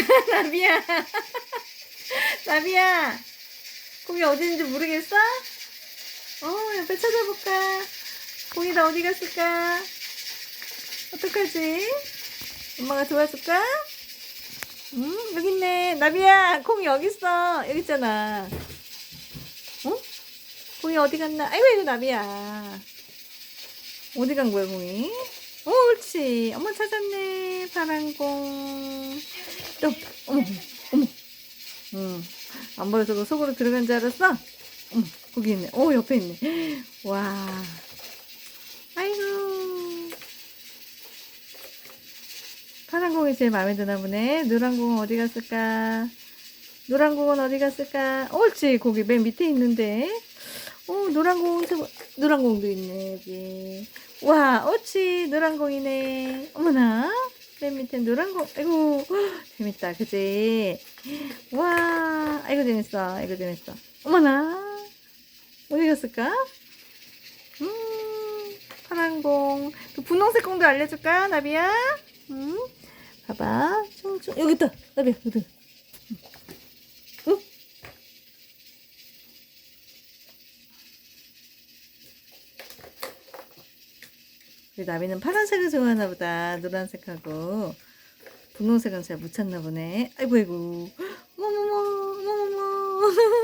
나비야. 나비야. 공이 어디 있는지 모르겠어? 어, 옆에 찾아볼까? 공이 다 어디 갔을까? 어떡하지? 엄마가 도와줄까? 응, 여기 있네. 나비야, 공이 여기 있어. 여기 있잖아. 어? 공이 어디 갔나? 아이고, 이거 나비야. 어디 간 거야, 공이? 오, 옳지. 엄마 찾았네. 파란 공. 또, 어머, 어머. 응. 안 보여서 그 속으로 들어간 줄 알았어? 어머, 거기 있네. 오, 옆에 있네. 와. 아이고. 파란 공이 제일 마음에 드나 보네. 노란 공은 어디 갔을까? 노란 공은 어디 갔을까? 옳지. 거기 맨 밑에 있는데. 오, 노란 공, 저, 노란 공도 있네, 여기. 와, 옳지. 노란 공이네. 어머나. 맨 밑에 노란 공. 아이고, 헉, 재밌다. 그지? 와, 아이고, 재밌어. 아이고, 재밌어. 어머나. 어디 갔을까? 음, 파란 공. 또 분홍색 공도 알려줄까, 나비야? 음, 봐봐. 여기 있다. 나비야, 여기. 응? 나비는 파란색을 좋아하나 보다. 노란색하고 분홍색은 잘 못 찾나 보네. 아이고 아이고. 어머머머 어머머머